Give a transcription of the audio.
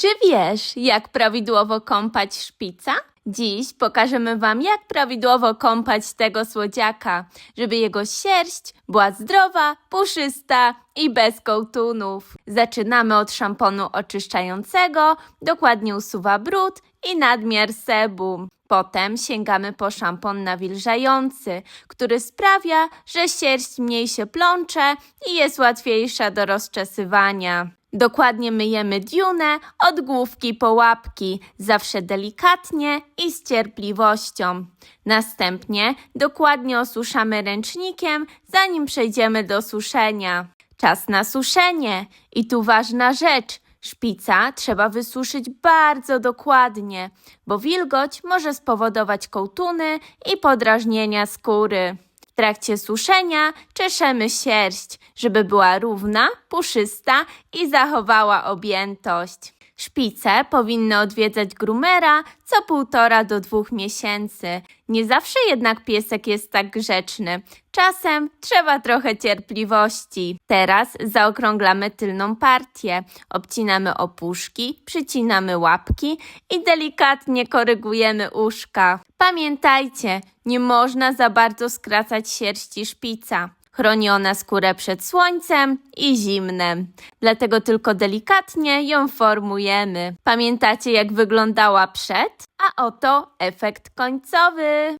Czy wiesz, jak prawidłowo kąpać szpica? Dziś pokażemy Wam, jak prawidłowo kąpać tego słodziaka, żeby jego sierść była zdrowa, puszysta i bez kołtunów. Zaczynamy od szamponu oczyszczającego, dokładnie usuwa brud i nadmiar sebum. Potem sięgamy po szampon nawilżający, który sprawia, że sierść mniej się plącze i jest łatwiejsza do rozczesywania. Dokładnie myjemy diunę od główki po łapki, zawsze delikatnie i z cierpliwością. Następnie dokładnie osuszamy ręcznikiem, zanim przejdziemy do suszenia. Czas na suszenie. I tu ważna rzecz. Szpica trzeba wysuszyć bardzo dokładnie, bo wilgoć może spowodować kołtuny i podrażnienia skóry. Trakcie suszenia czeszemy sierść, żeby była równa, puszysta i zachowała objętość. Szpice powinny odwiedzać grumera co półtora do dwóch miesięcy. Nie zawsze jednak piesek jest tak grzeczny. Czasem trzeba trochę cierpliwości. Teraz zaokrąglamy tylną partię. Obcinamy opuszki, przycinamy łapki i delikatnie korygujemy uszka. Pamiętajcie, nie można za bardzo skracać sierści szpica. Chroni ona skórę przed słońcem i zimnem. Dlatego tylko delikatnie ją formujemy. Pamiętacie, jak wyglądała przed? A oto efekt końcowy.